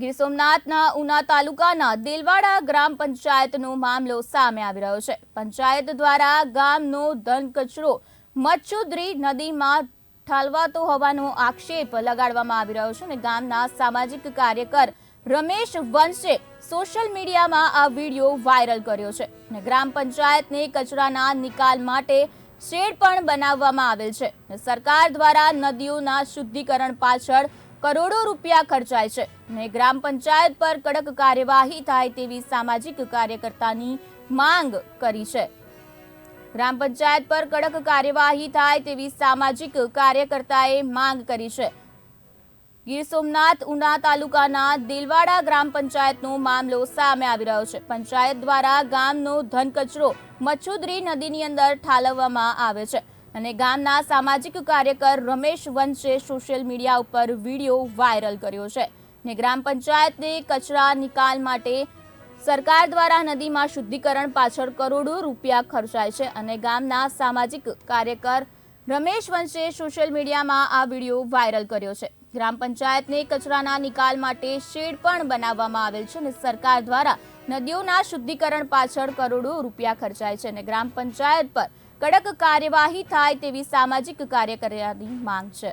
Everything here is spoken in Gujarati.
ગીર સોમનાથના ઉના તાલુકાના દેલવાડા ગ્રામ પંચાયતનો મામલો સામે આવી રહ્યો છે. પંચાયત દ્વારા ગામનો ધન કચરો મચ્છુદ્રી નદીમાં ઠાલવાતો હોવાનો આક્ષેપ લગાડવામાં આવી રહ્યો છે અને ગામના સામાજિક કાર્યકર રમેશ વંશે સોશિયલ મીડિયામાં આ વીડિયો વાયરલ કર્યો છે અને ગ્રામ પંચાયતને કચરાના નિકાલ માટે શેડ પણ બનાવવામાં આવેલ છે. સરકાર દ્વારા નદીઓના શુદ્ધિકરણ પાછળ કરોડો રૂપિયા ખર્ચાય છે અને ગ્રામ પંચાયત પર કડક કાર્યવાહી થાય તેવી સામાજિક કાર્યકર્તાની માંગ કરી છે. ગ્રામ પંચાયત પર કડક કાર્યવાહી થાય તેવી સામાજિક કાર્યકર્તાએ માંગ કરી છે. ગીર સોમનાથ ઉના તાલુકાના દિલવાડા ગ્રામ પંચાયતનો મામલો સામે આવી રહ્યો છે. પંચાયત દ્વારા ગામનો ધન કચરો મચ્છુદ્રી નદીની અંદર ઠાલવવામાં આવે છે. અને ગામના સામાજિક કાર્યકર રમેશ વંશે સોશિયલ મીડિયા ઉપર વીડિયો વાયરલ કર્યો છે ને ગ્રામ પંચાયતને કચરા નિકાલ માટે સરકાર દ્વારા નદીમાં શુદ્ધિકરણ પાછળ કરોડો રૂપિયા ખર્ચાય છે અને ગામના સામાજિક કાર્યકર રમેશ વંશે સોશિયલ મીડિયામાં આ વીડિયો વાયરલ કર્યો છે. ગ્રામ પંચાયતને કચરાના નિકાલ માટે શેડ પણ બનાવવામાં આવેલ છે અને સરકાર દ્વારા નદીઓના શુદ્ધિકરણ પાછળ કરોડો રૂપિયા ખર્ચાય છે અને ગ્રામ પંચાયત પર કડક કાર્યવાહી થાય તેવી સામાજિક કાર્યકર્તાની માંગ છે.